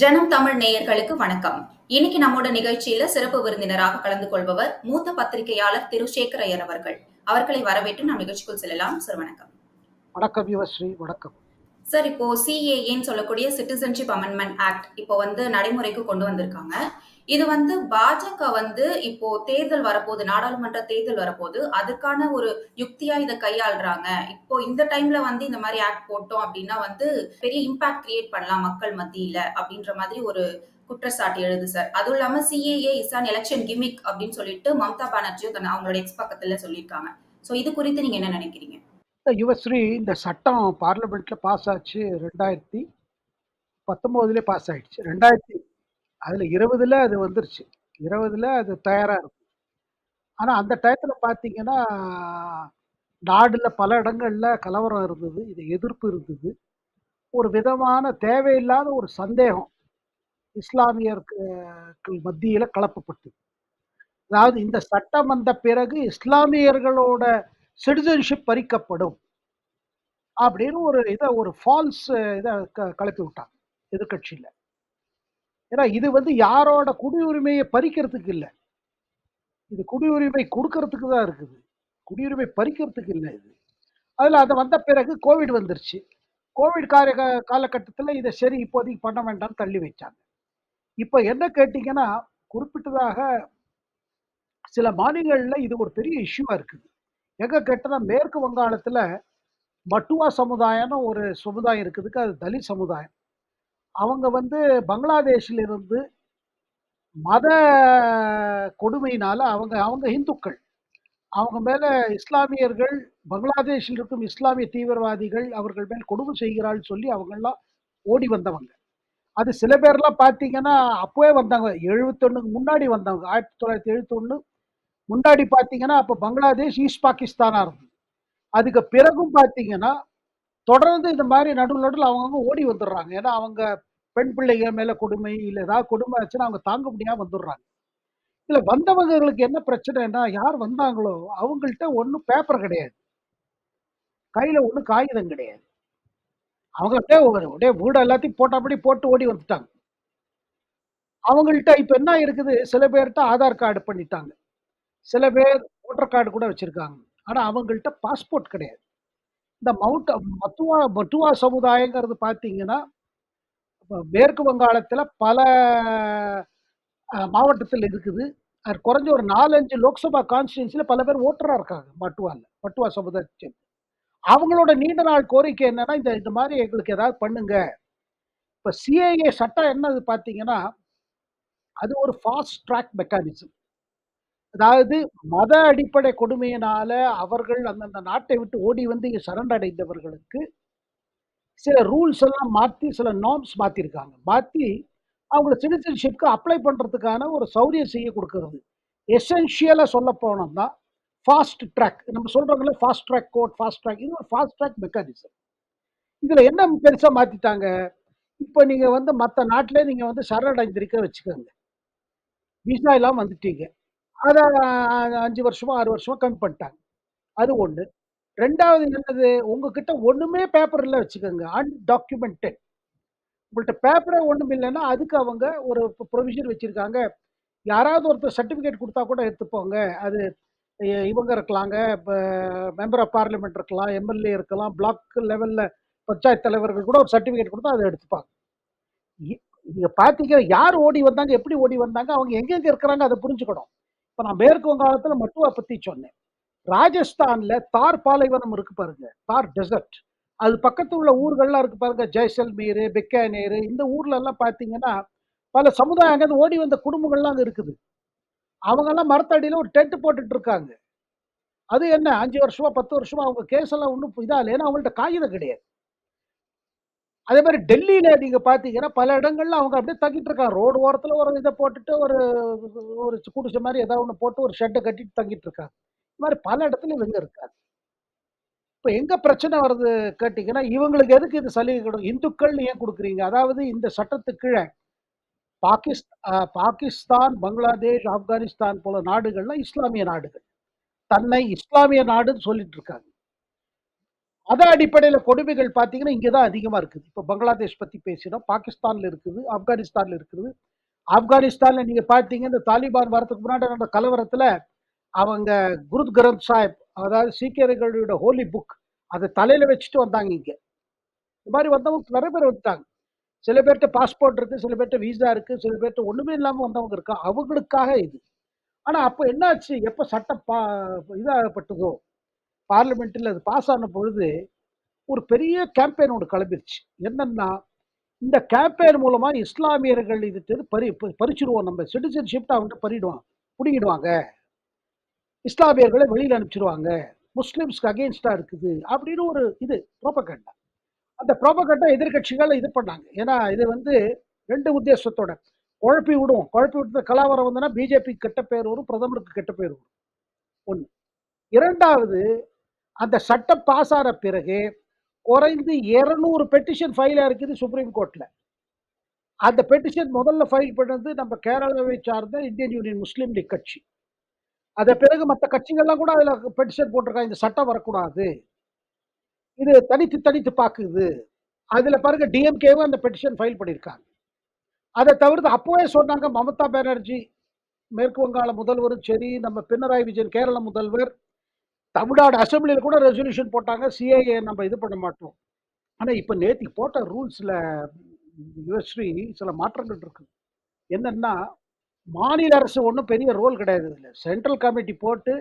ஜனம் தமிழ் நேயர்களுக்கு வணக்கம். இன்னைக்கு நம்மோட நிகழ்ச்சியில சிறப்பு விருந்தினராக கலந்து கொள்பவர் மூத்த பத்திரிகையாளர் திரு சேகர் ஐயர் அவர்கள். அவர்களை வரவேற்று நாம் நிகழ்ச்சிக்குள் செல்லலாம். சார் வணக்கம். வணக்கம் யுவஸ்ரீ வணக்கம். சார் இப்போ சிஏஏன்னு சொல்லக்கூடிய சிட்டிசன்ஷிப் அமெண்ட்மெண்ட் ஆக்ட் இப்போ வந்து நடைமுறைக்கு கொண்டு வந்திருக்காங்க. இது வந்து பாஜக வந்து இப்போ தேர்தல் வரப்போகுது நாடாளுமன்ற தேர்தல் வரப்போகுது. அதுக்கான ஒரு யுக்தியா இதை கையாளுறாங்க. இப்போ இந்த டைம்ல வந்து இந்த மாதிரி ஆக்ட் போட்டோம் அப்படின்னா வந்து பெரிய இம்பாக்ட் கிரியேட் பண்ணலாம் மக்கள் மத்தியில அப்படின்ற மாதிரி ஒரு குற்றச்சாட்டு எழுது சார் அதுவும் இல்லாம சிஏஏ இஸ் எலெக்ஷன் கிமிக் அப்படின்னு சொல்லிட்டு மம்தா பானர்ஜியும் தன் அவங்களோட எக்ஸ் பக்கத்துல சொல்லியிருக்காங்க. சோ இது குறித்து நீங்க என்ன நினைக்கிறீங்க? யுவஸ்ரீ இந்த சட்டம் பார்லிமெண்ட்ல பாஸ் ஆச்சு ரெண்டாயிரத்தி பத்தொம்போதுலேயே பாஸ் ஆயிடுச்சு. ரெண்டாயிரத்தி அதில் இருபதுல அது வந்துருச்சு. இருபதுல அது தயாராக இருக்கும் ஆனால் அந்த டயத்தில் பார்த்தீங்கன்னா நாடில் பல இடங்களில் கலவரம் இருந்தது இது எதிர்ப்பு இருந்தது. ஒரு விதமான தேவையில்லாத ஒரு சந்தேகம் இஸ்லாமியருக்கு மத்தியில் கலப்பப்பட்டது. அதாவது இந்த சட்டம் வந்த பிறகு இஸ்லாமியர்களோட சிட்டிசன்ஷிப் பறிக்கப்படும் அப்படின்னு ஒரு இதை ஒரு ஃபால்ஸ் இதை க கலப்பி விட்டாங்க எதிர்கட்சியில் ஏன்னா இது வந்து யாரோட குடியுரிமையை பறிக்கிறதுக்கு இல்லை. இது குடியுரிமை கொடுக்கறதுக்கு தான் இருக்குது. குடியுரிமை பறிக்கிறதுக்கு இல்லை இது. அதில் அதை வந்த பிறகு கோவிட் வந்துருச்சு. கோவிட் கால காலகட்டத்தில் இதை சரி இப்போதைக்கு பண்ண வேண்டாம்னு தள்ளி வச்சாங்க. இப்போ என்ன கேட்டிங்கன்னா குறிப்பிட்டதாக சில மாநிலங்களில் இது ஒரு பெரிய இஷ்யூவாக இருக்குது. எங்கே கேட்டால் மேற்கு வங்காளத்தில் மட்டுவா சமுதாயம்னு ஒரு சமுதாயம் இருக்குதுக்கு அது தலித் சமுதாயம். அவங்க வந்து பங்களாதேஷில் இருந்து மத கொடுமையினால அவங்க அவங்க இந்துக்கள் அவங்க மேல இஸ்லாமியர்கள் பங்களாதேஷில் இருக்கும் இஸ்லாமிய தீவிரவாதிகள் அவர்கள் மேல் கொடுமை செய்கிறாள் சொல்லி அவங்கெல்லாம் ஓடி வந்தவங்க. அது சில பேர்லாம் பார்த்தீங்கன்னா அப்போவே வந்தாங்க. எழுபத்தொன்னுக்கு முன்னாடி வந்தவங்க. ஆயிரத்தி தொள்ளாயிரத்தி எழுபத்தொன்று முன்னாடி பார்த்தீங்கன்னா அப்போ பங்களாதேஷ் ஈஸ்ட் பாகிஸ்தானாக இருந்தது. அதுக்கு பிறகும் பார்த்தீங்கன்னா தொடர்ந்து இந்த மாதிரி நடுவில் நடுவில் அவங்கவுங்க ஓடி வந்துடுறாங்க. ஏன்னா அவங்க பெண் பிள்ளைங்க மேலே கொடுமை இல்லை ஏதாவது கொடுமை ஆச்சுன்னா அவங்க தாங்க முடியாம வந்துடுறாங்க. இதில் வந்தவங்களுக்கு என்ன பிரச்சனைனா யார் வந்தாங்களோ அவங்கள்ட்ட ஒன்றும் பேப்பர் கிடையாது. கையில் ஒன்றும் காகிதம் கிடையாது. அவங்க அப்படியே ஒரு அப்படியே வீடு எல்லாத்தையும் போட்டபடி போட்டு ஓடி வந்துட்டாங்க. அவங்கள்ட்ட இப்போ என்ன இருக்குது? சில பேர்கிட்ட ஆதார் கார்டு பண்ணிட்டாங்க. சில பேர் ஓட்டர் கார்டு கூட வச்சுருக்காங்க. ஆனால் அவங்கள்ட்ட பாஸ்போர்ட் கிடையாது. இந்த மவுண்ட் மத்துவா மட்டுவா சமுதாயங்கிறது பார்த்தீங்கன்னா மேற்கு வங்காளத்தில் பல மாவட்டத்தில் இருக்குது. அது குறைஞ்ச ஒரு நாலஞ்சு லோக்சபா கான்ஸ்டியூன்சியில் பல பேர் ஓட்டராக இருக்காங்க மட்டுவாவில் மட்டுவா சமுதாயத்தை அவங்களோட நீண்ட நாள் கோரிக்கை என்னன்னா இந்த இந்த மாதிரி எங்களுக்கு ஏதாவது பண்ணுங்க. இப்போ சிஏஏ சட்டம் என்னது பார்த்தீங்கன்னா அது ஒரு ஃபாஸ்ட் ட்ராக் மெக்கானிசம் அதாவது மத அடிப்படை கொடுமையினால அவர்கள் அந்தந்த நாட்டை விட்டு ஓடி வந்து இங்கே சரணடைந்தவர்களுக்கு சில ரூல்ஸ் எல்லாம் மாற்றி சில நார்ம்ஸ் மாற்றிருக்காங்க மாற்றி அவங்கள சிட்டிசன்ஷிப்க்கு அப்ளை பண்ணுறதுக்கான ஒரு சௌரியம் செய்ய கொடுக்கறது. எசென்ஷியலாக சொல்ல போனோம்னா ஃபாஸ்ட் ட்ராக் நம்ம சொல்கிறோங்களே fast track code fast track இது ஒரு ஃபாஸ்ட் ட்ராக் மெக்கானிசம் இதில் என்ன பெருசாக மாற்றிட்டாங்க இப்போ நீங்கள் வந்து மற்ற நாட்டிலே நீங்கள் வந்து சரணடைந்திருக்க வச்சுக்கோங்க. விசா இல்லாமல் வந்துட்டீங்க. அதை அஞ்சு வருஷமா ஆறு வருஷமா கம்மி பண்ணிட்டாங்க. அது ஒன்று ரெண்டாவது என்னது? உங்ககிட்ட ஒன்றுமே பேப்பர் இல்லை வச்சுக்கோங்க. அன்டாக்குமெண்டட் உங்கள்கிட்ட பேப்பரே ஒன்றும் இல்லைன்னா அதுக்கு அவங்க ஒரு ப்ரொவிஷன் வச்சுருக்காங்க. யாராவது ஒருத்தர் சர்டிஃபிகேட் கொடுத்தா கூட எடுத்துப்போங்க அது இவங்க இருக்கலாங்க இப்போ மெம்பர் ஆஃப் பார்லிமெண்ட் இருக்கலாம் எம்எல்ஏ இருக்கலாம் பிளாக் லெவலில் பஞ்சாயத்து தலைவர்கள் கூட ஒரு சர்டிஃபிகேட் கொடுத்தா அதை எடுத்துப்பாங்க. நீங்கள் பார்த்தீங்க யார் ஓடி வந்தாங்க எப்படி ஓடி வந்தாங்க அவங்க எங்கெங்கே இருக்கிறாங்க அதை புரிஞ்சுக்கணும். இப்போ நான் மேற்கு வங்காளத்தில் மட்டும் பற்றி சொன்னேன். ராஜஸ்தான்ல தார் பாலைவனம் இருக்கு பாருங்க. தார் டெசர்ட் அது பக்கத்து உள்ள ஊர்கள்லாம் இருக்கு பாருங்க. ஜெய்சல்மீர் பெக்கானேரு இந்த ஊர்ல எல்லாம் பார்த்தீங்கன்னா பல சமுதாயம் அங்கேருந்து ஓடி வந்த குடும்பங்கள்லாம் அங்கே இருக்குது. அவங்கெல்லாம் மரத்தடியில் ஒரு டென்ட் போட்டுட்டு இருக்காங்க. அது என்ன? அஞ்சு வருஷமா பத்து வருஷமா அவங்க கேஸ் எல்லாம் ஒன்றும் இதா இல்லை ஏன்னா அவங்கள்ட்ட காகிதம் கிடையாது. அதே மாதிரி டெல்லியில நீங்க பாத்தீங்கன்னா பல இடங்கள்ல அவங்க அப்படியே தங்கிட்டு இருக்காங்க. ரோடு ஓரத்துல ஒரு இதை போட்டுட்டு ஒரு ஒரு குடிச்ச மாதிரி ஏதாவது ஒன்று போட்டு ஒரு ஷெட்டை கட்டிட்டு தங்கிட்டு இருக்காங்க. இந்த மாதிரி பல இடத்துல இவங்க இருக்காங்க. இப்போ எங்க பிரச்சனை வருது கேட்டீங்கன்னா இவங்களுக்கு எதுக்கு இது சலுகை கொடுக்கும் இந்துக்கள் ஏன் கொடுக்குறீங்க? அதாவது இந்த சட்டத்துக்கு கீழே பாகிஸ்தான் பாகிஸ்தான் பங்களாதேஷ் ஆப்கானிஸ்தான் போல நாடுகள்லாம் இஸ்லாமிய நாடுகள். தன்னை இஸ்லாமிய நாடுன்னு சொல்லிட்டு இருக்காங்க. அத அடிப்படையில கொடுமைகள் பார்த்தீங்கன்னா, இங்க தான் அதிகமா இருக்குது. இப்ப பங்களாதேஷ் பத்தி பேசினோம். பாகிஸ்தான்ல இருக்குது, ஆப்கானிஸ்தான்ல இருக்குது. ஆப்கானிஸ்தான்ல நீங்க பார்த்தீங்க, இந்த தாலிபான் வரதுக்கு முன்னாடி நடந்த கலவரத்துல, அவங்க குரு கிரந்த் சாஹிப், அதாவது சீக்கியர்களுடைய ஹோலி புக், அதை தலையில வச்சுட்டு வந்தாங்க இங்க. இந்த மாதிரி வந்தவங்க நிறைய பேர் வந்துட்டாங்க. சில பேர்கிட்ட பாஸ்போர்ட் இருக்கு, சில பேர்கிட்ட வீசா இருக்கு, சில பேர்கிட்ட ஒண்ணுமே இல்லாம வந்தவங்க இருக்கா அவங்களுக்காக இது. ஆனா அப்போ என்னாச்சு? எப்போ சட்டம் பா இதாகப்பட்டதோ, பார்லிமெண்ட்டில் அது பாஸ் ஆன பொழுது, ஒரு பெரிய கேம்பெயின் ஒன்று கிளம்பிருச்சு. என்னென்னா இந்த கேம்பெயின் மூலமாக இஸ்லாமியர்கள் இது பறி ப நம்ம சிட்டிசன்ஷிப்ட்ட அவன்கிட்ட பறிடுவான் பிடிங்கிடுவாங்க இஸ்லாமியர்களை வெளியில் அனுப்பிச்சிடுவாங்க முஸ்லீம்ஸ்க்கு அகைன்ஸ்டா இருக்குது. அப்படின்னு ஒரு இது புரோபகண்டா. அந்த புரோபகண்டா எதிர்கட்சிகள் இது பண்ணாங்க. ஏன்னா இது வந்து ரெண்டு உத்தேசத்தோட. குழப்பி விடுவோம் குழப்பி விட்டு கலாவரம் வந்ததுன்னா பிஜேபிக்கு கெட்ட பேர் வரும். பிரதமருக்கு கெட்ட பேர் வரும். 1. 2வது அந்த சட்டம் பாஸ் ஆன பிறகு, குறைந்து 200 பெட்டிஷன் ஃபைல் இருக்குது சுப்ரீம் கோர்ட்டில் அந்த பெட்டிஷன் முதல்ல ஃபைல் பண்ணது நம்ம கேரளாவை சார்ந்த இந்தியன் யூனியன் முஸ்லீம் லீக் கட்சி. அதை பிறகு மற்ற கட்சிகள்லாம் கூட அதில் பெட்டிஷன் போட்டிருக்காங்க. இந்த சட்டம் வரக்கூடாது. இது தனித்து தனித்து பார்க்குது அதில் பாருங்க டிஎம்கேவும் அந்த பெட்டிஷன் ஃபைல் பண்ணியிருக்காங்க. அதை தவிர்த்து அப்போவே சொன்னாங்க மமதா பானர்ஜி, மேற்கு வங்காள முதல்வரும் சரி, நம்ம பினராயி விஜயன் கேரள முதல்வர், தமிழ்நாடு அசம்பிளியில் கூட ரெசல்யூஷன் போட்டாங்க. சிஏஏ நம்ம இது பண்ண மாட்டோம். ஆனால் இப்போ நேற்று போட்ட ரூல்ஸில் யுவஸ்ரீ சில மாற்றங்கள் இருக்கு. என்னன்னா, மாநில அரசு ஒன்றும் பெரிய ரோல் கிடையாது இதில் சென்ட்ரல் கமிட்டி போட்டு,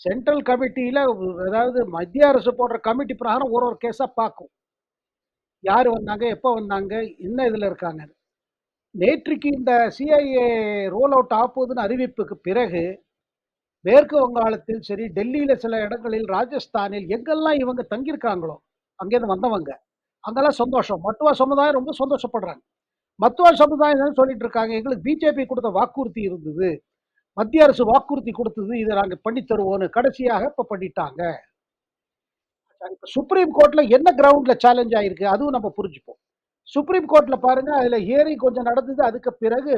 சென்ட்ரல் கமிட்டியில் அதாவது மத்திய அரசு போடுற கமிட்டி பிரகாரம் ஒரு ஒரு கேஸாக பார்க்கும் யார் வந்தாங்க? எப்போ வந்தாங்க? என்ன இதில் இருக்காங்க நேற்றுக்கு இந்த சிஐஏ ரோல் அவுட் ஆகுதுன்னு அறிவிப்புக்கு பிறகு, மேற்கு வங்காளத்தில் சரி, டெல்லியில சில இடங்களில், ராஜஸ்தானில் எங்கெல்லாம் இவங்க தங்கியிருக்காங்களோ, அங்கேருந்து வந்தவங்க, அங்கெல்லாம் சந்தோஷம். மத்துவா சமுதாயம் ரொம்ப சந்தோஷப்படுறாங்க. மத்துவா சமுதாயம் சொல்லிட்டு இருக்காங்க, எங்களுக்கு பிஜேபி கொடுத்த வாக்குறுதி இருந்தது. மத்திய அரசு வாக்குறுதி கொடுத்தது இத நாங்கள் பண்ணி தருவோம்னு கடைசியாக இப்ப பண்ணிட்டாங்க. சுப்ரீம் கோர்ட்ல என்ன கிரவுண்ட்ல சேலஞ்ச் ஆயிருக்கு? அதுவும் நம்ம புரிஞ்சுப்போம். சுப்ரீம் கோர்ட்ல பாருங்க, அதுல ஹியரிங் கொஞ்சம் நடந்தது. அதுக்கு பிறகு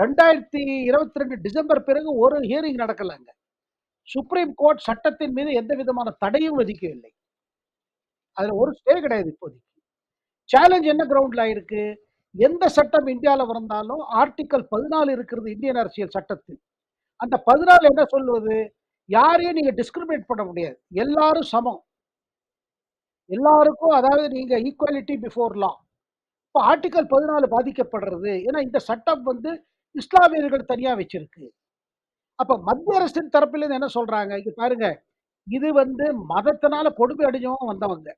2022 டிசம்பர் பிறகு ஒரு ஹியரிங் நடக்கலைங்க சுப்ரீம் கோர்ட் சட்டத்தின் மீது எந்த விதமான தடையும் விதிக்கவில்லை. அதுல ஒரு ஸ்டே கிடையாது இப்போதைக்கு. சேலஞ்ச் என்ன கிரவுண்ட்ல ஆயிருக்கு? எந்த சட்டம் இந்தியால வந்தாலும் ஆர்டிக்கல் பதினாலு இருக்கிறது இந்தியன் அரசியல் சட்டத்தில். அந்த 14 என்ன சொல்லுவது? யாரையும் நீங்க டிஸ்கிரிமினேட் பண்ண முடியாது. எல்லாரும் சமம். எல்லாருக்கும் அதாவது நீங்க ஈக்குவாலிட்டி பிஃபோர் லா. இப்போ ஆர்டிக்கல் பதினாலு பாதிக்கப்படுறது. ஏன்னா இந்த சட்டம் வந்து இஸ்லாமியர்கள் தனியா வச்சிருக்கு. அப்ப மத்திய அரசின் தரப்பிலிருந்து என்ன சொல்றாங்க? இது பாருங்க, இது வந்து மதத்தினால கொடுமை அடிஞ்சவங்க வந்தவங்க.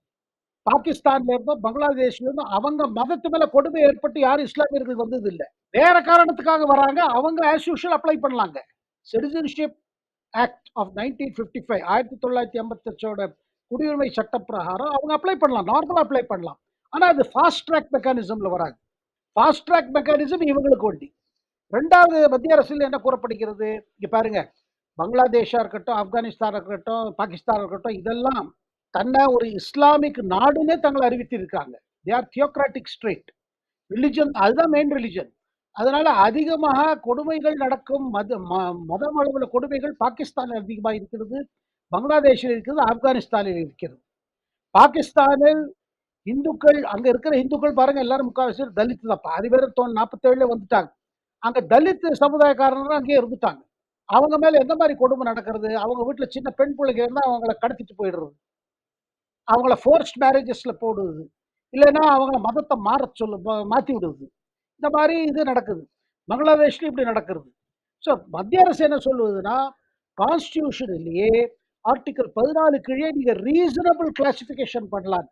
பாகிஸ்தான்ல இருந்தும், பங்களாதேஷ்ல இருந்தும் அவங்க மதத்து மேல கொடுமை ஏற்பட்டு யாரும் இஸ்லாமியர்கள் வந்தது இல்லை வேற காரணத்துக்காக வராங்க. அவங்க ஆஸ் யூஷுவல் அப்ளை பண்ணலாங்க. சிட்டிசன்ஷிப் ஆக்ட் ஆஃப் 1955 1958ஓட குடியுரிமை சட்ட பிரகாரம் அவங்க அப்ளை பண்ணலாம். நார்மலா அப்ளை பண்ணலாம். ஆனால் அது ஃபாஸ்ட் ட்ராக் மெக்கானிசம்ல வராங்க ஃபாஸ்ட் ட்ராக் மெக்கானிசம் இவங்களுக்கு ஒண்டி. ரெண்டாவது மத்திய அரசில் என்ன கூறப்படுகிறது? இங்க பாருங்க, பங்களாதேஷா இருக்கட்டும், ஆப்கானிஸ்தான் இருக்கட்டும், பாகிஸ்தான் இருக்கட்டும், இதெல்லாம் தன்னை ஒரு இஸ்லாமிக் நாடுன்னே தங்களை அறிவித்திருக்காங்க. They are theocratic street religion அதுதான் மெயின் ரிலிஜன். அதனால அதிகமாக கொடுமைகள் நடக்கும் மத ம மதம் அளவில் கொடுமைகள் பாகிஸ்தானில் அதிகமாக இருக்கிறது. பங்களாதேஷில் இருக்கிறது, ஆப்கானிஸ்தானில் இருக்கிறது. பாகிஸ்தானில் இந்துக்கள் அங்கே இருக்கிற இந்துக்கள் பாருங்க எல்லாரும் முக்காவாசி தலித்து தலித் தான். பாதி பேர் 47ல வந்துட்டாங்க. அங்க தலித் சமுதாயக்காரர்கள் அங்கேயே இருந்துட்டாங்க. அவங்க மேல எந்த மாதிரி கொடுமை நடக்கிறது? அவங்க வீட்டில் சின்ன பெண் பிள்ளைங்க இருந்தால் அவங்கள கடத்திட்டு போயிடுறது. அவங்கள ஃபோர்ஸ்ட் மேரேஜஸ்ல போடுறது. இல்லைன்னா அவங்கள மதத்தை மாற சொல்லு மாற்றி மாத்தி விடுறது. இந்த மாதிரி இது நடக்குது. பங்களாதேஷ்லயும் இப்படி நடக்கிறது. ஸோ மத்திய அரசு என்ன சொல்லுதுன்னா, கான்ஸ்டிடியூஷன்லயே ஆர்டிக்கிள் 14 கீழே நீங்க ரீசனபிள் கிளாசிஃபிகேஷன் பண்ணலாம்.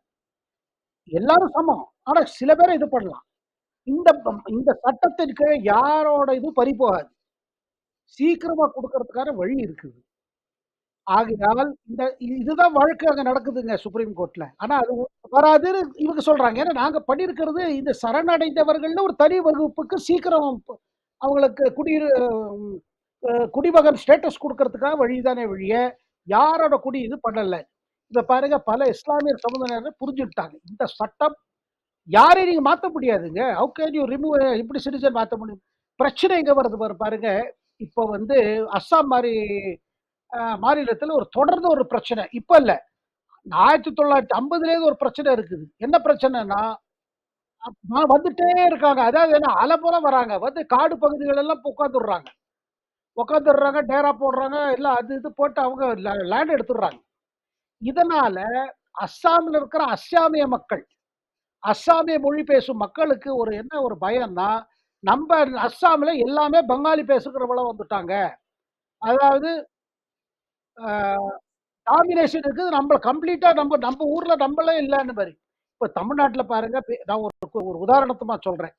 எல்லாரும் சமம். ஆனா சில பேரை இது பண்ணலாம். இந்த இந்த சட்டத்தின் யாரோட இதுவும் பறி போகாது. சீக்கிரமா கொடுக்கறதுக்கான வழி இருக்குது. ஆகையால் இந்த இதுதான் வழக்கு அங்க நடக்குதுங்க சுப்ரீம் கோர்ட்ல. ஆனா அது வராதுன்னு இவங்க சொல்றாங்க. ஏன்னா நாங்க பண்ணியிருக்கிறது இந்த சரணடைந்தவர்கள்னு ஒரு தனி வகுப்புக்கு சீக்கிரம் அவங்களுக்கு குடியிரு குடிமகன் ஸ்டேட்டஸ் கொடுக்கறதுக்காக வழிதானே வழிய யாரோட குடி இது பண்ணலை இத பாருங்க பல இஸ்லாமியர் சமுதாயினர் புரிஞ்சுக்கிட்டாங்க. இந்த சட்டம் யாரையும் நீங்கள் மாற்ற முடியாதுங்க. ஹவ் கேன் யூ ரிமூவ் எப்படி சிட்டிசன் மாற்ற முடியும்? பிரச்சனை எங்கே வருது பாரு பாருங்க. இப்போ வந்து அஸ்ஸாம் மாரி மாநிலத்தில் ஒரு தொடர்ந்து ஒரு பிரச்சனை. இப்போ இல்லை ஆயிரத்தி தொள்ளாயிரத்தி ஐம்பதுலேருந்து ஒரு பிரச்சனை இருக்குது. என்ன பிரச்சனைன்னா, வந்துட்டே இருக்காங்க. அதாவது என்ன அலைபோல வராங்க. வந்து காடு பகுதிகள் எல்லாம் உட்காந்துடுறாங்க. உட்காந்துடுறாங்க, டேரா போடுறாங்க, எல்லாம் அது இது போட்டு அவங்க லேண்ட் எடுத்துடுறாங்க. இதனால அஸ்ஸாமில் இருக்கிற அஸ்ஸாமிய மக்கள், அஸ்ஸாமிய மொழி பேசும் மக்களுக்கு ஒரு என்ன ஒரு பயம்னா, நம்ம அஸ்ஸாமில் எல்லாமே பங்காளி பேசுகிறவங்கள வந்துட்டாங்க. அதாவது டாமினேஷன் இருக்குது. நம்ம கம்ப்ளீட்டாக நம்ம நம்ம ஊரில் நம்மளே இல்லைன்னு மாதிரி இப்போ தமிழ்நாட்டில் பாருங்கள் நான் ஒரு ஒரு உதாரணத்துமாக சொல்கிறேன்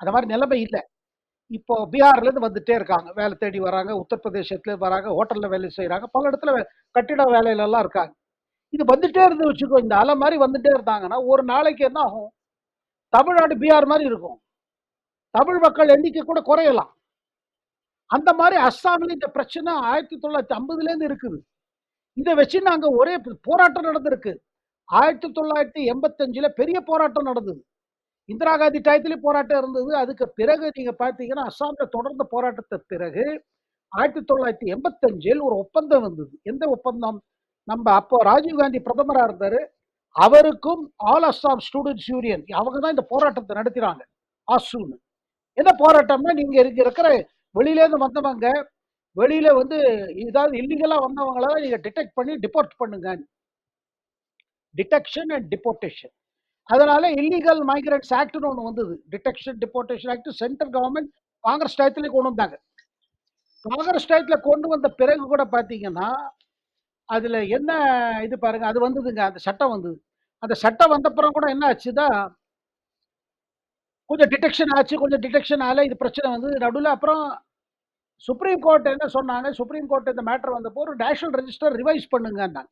அந்த மாதிரி நிலைமை இல்லை இப்போ பீகார்லேருந்து வந்துட்டே இருக்காங்க. வேலை தேடி வராங்க. உத்தரப்பிரதேசத்துலேருந்து வராங்க. ஹோட்டலில் வேலை செய்கிறாங்க பல இடத்துல கட்டிட வேலையிலலாம் இருக்காங்க. இது வந்துட்டே இருந்து வச்சுக்கோ, இந்த அலை மாதிரி வந்துட்டே இருந்தாங்கன்னா, ஒரு நாளைக்கு என்ன ஆகும்? தமிழ்நாடு பீகார் மாதிரி இருக்கும். தமிழ் மக்கள் எண்ணிக்கை கூட குறையலாம். அந்த மாதிரி அஸ்ஸாமில் இந்த பிரச்சனை 1950லேருந்து இருக்குது. இதை வச்சு நாங்கள் ஒரே போராட்டம் நடந்திருக்கு. 1985ல பெரிய போராட்டம் நடந்தது. இந்திரா காந்தி டயத்துலேயும் போராட்டம் இருந்தது. அதுக்கு பிறகு நீங்க பார்த்தீங்கன்னா, அஸ்ஸாம்ல தொடர்ந்த போராட்டத்துக்கு பிறகு 1985ல் ஒரு ஒப்பந்தம் வந்தது. எந்த ஒப்பந்தம்? நம்ம அப்போ ராஜீவ்காந்தி பிரதமராக பிரதமரா அவருக்கும் ஆல் அஸ்ஸாம் ஸ்டூடெண்ட்ஸ் யூனியன் அவங்க தான் இந்த போராட்டத்தை நடத்தினாங்க. ஆசூன்னு. என்ன போராட்டம்னா, நீங்க இங்க இருக்கிற வெளியிலேருந்து வந்தவங்க, வெளியில வந்து ஏதாவது இல்லீகலா வந்தவங்கள நீங்க டிடெக்ட் பண்ணி டிபோர்ட் பண்ணுங்க டிடெக்ஷன் அண்ட் டிபோர்டேஷன். அதனால இல்லீகல் மைக்ரேட்ஸ் ஆக்ட்னு ஒன்று வந்தது. Detection, deportation act central government Congress டயத்திலே கொண்டு வந்தாங்க. காங்கிரஸ் டயத்தில் கொண்டு வந்த பிறகு கூட பார்த்தீங்கன்னா, அதுல என்ன இது பாருங்க, அது வந்ததுங்க. அந்த சட்டம் வந்தது. அந்த சட்டம் வந்தப்புறம் கூட என்ன ஆச்சுன்னா கொஞ்சம் டிடெக்ஷன் ஆச்சு. கொஞ்சம் டிடெக்ஷன் ஆல இது பிரச்சனை வந்தது. நடுவில் அப்புறம் சுப்ரீம் கோர்ட் என்ன சொன்னாங்க, சுப்ரீம் கோர்ட் இந்த மேட்டர் வந்தப்போ ஒரு நேஷனல் ரெஜிஸ்டர் ரிவைஸ் பண்ணுங்கன்னாங்க.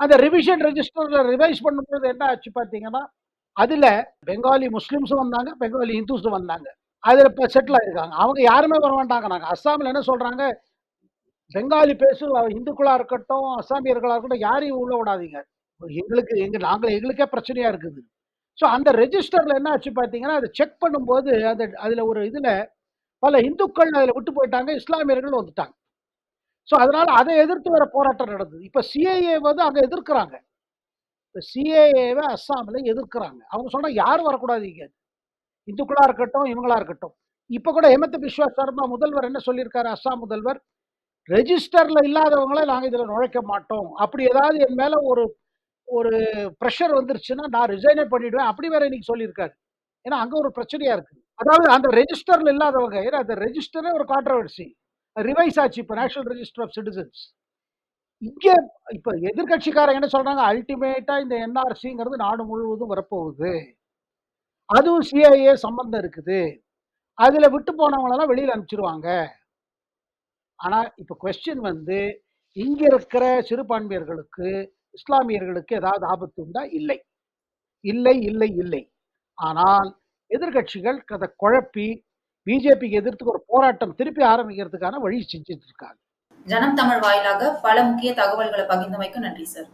அந்த ரிவிஷன் ரெஜிஸ்டர்ல ரிவைஸ் பண்ணும்போது என்ன ஆச்சு பார்த்தீங்கன்னா, அதுல பெங்காலி முஸ்லீம்ஸும் வந்தாங்க, பெங்காலி இந்துஸும் வந்தாங்க. அதுல இப்ப செட்டில் ஆயிருக்காங்க. அவங்க யாருமே வரமாட்டாங்கன்னாங்க. அஸ்ஸாம்ல என்ன சொல்றாங்க, பெங்காலி பேசும் இந்துக்களா இருக்கட்டும், அஸ்ஸாமியர்களா இருக்கட்டும், யாரையும் உள்ள விடாதீங்க. எங்களுக்கு எங்க நாங்கள் எங்களுக்கே பிரச்சனையா இருக்குது. ஸோ அந்த ரெஜிஸ்டர்ல என்ன ஆச்சு பார்த்தீங்கன்னா, அதை செக் பண்ணும்போது அது அதுல ஒரு இதுல பல இந்துக்கள் அதில் விட்டு போயிட்டாங்க. இஸ்லாமியர்கள் வந்துட்டாங்க. ஸோ அதனால அதை எதிர்த்து வேற போராட்டம் நடந்தது. இப்போ சிஏஏ வந்து அங்க எதிர்க்கிறாங்க. இப்போ சிஏஏவை அஸ்ஸாமில் எதிர்க்கிறாங்க. அவங்க சொன்னால் யாரும் வரக்கூடாது இங்கே இந்துக்களா இருக்கட்டும், இவங்களா இருக்கட்டும். இப்ப கூட ஹெமந்த் பிஸ்வா சர்மா முதல்வர் என்ன சொல்லியிருக்காரு அஸ்ஸாம் முதல்வர், ரெஜிஸ்டர்ல இல்லாதவங்கள நாங்கள் இதில் நுழைக்க மாட்டோம். அப்படி ஏதாவது என் மேல ஒரு ஒரு ப்ரெஷர் வந்துருச்சுன்னா, நான் ரிசைனே பண்ணிடுவேன். அப்படி வேற இன்னைக்கு சொல்லியிருக்காரு. ஏன்னா அங்கே ஒரு பிரச்சனையா இருக்கு. அதாவது அந்த ரெஜிஸ்டர்ல இல்லாதவங்க ஏன்னா அந்த ரெஜிஸ்டரே ஒரு கான்ட்ரவர்சி ரிவைஸ் ஆச்சு இப்போ நேஷனல் ரெஜிஸ்டர் ஆஃப் சிட்டிசன்ஸ். இங்கே இப்போ எதிர்கட்சிக்காரங்க என்ன சொல்றாங்க, அல்டிமேட்டா இந்த என்ஆர்சிங்கிறது நாடு முழுவதும் வரப்போகுது. அதுவும் சிஐஏ சம்பந்தம் இருக்குது. அதில் விட்டு போனவங்களெல்லாம் வெளியில் அனுப்பிச்சிருவாங்க ஆனால் இப்போ கொஸ்டின் வந்து, இங்க இருக்கிற சிறுபான்மையர்களுக்கு, இஸ்லாமியர்களுக்கு ஏதாவது ஆபத்து உண்டா? இல்லை. இல்லை, இல்லை, இல்லை. ஆனால் எதிர்கட்சிகள் கதை குழப்பி, பிஜேபிக்கு எதிர்த்து ஒரு போராட்டம் திருப்பி ஆரம்பிக்கிறதுக்கான வழி செஞ்சுட்டு இருக்காங்க. ஜனம் தமிழ் வாயிலாக பல முக்கிய தகவல்களை பகிர்ந்தமைக்கு நன்றி சார்.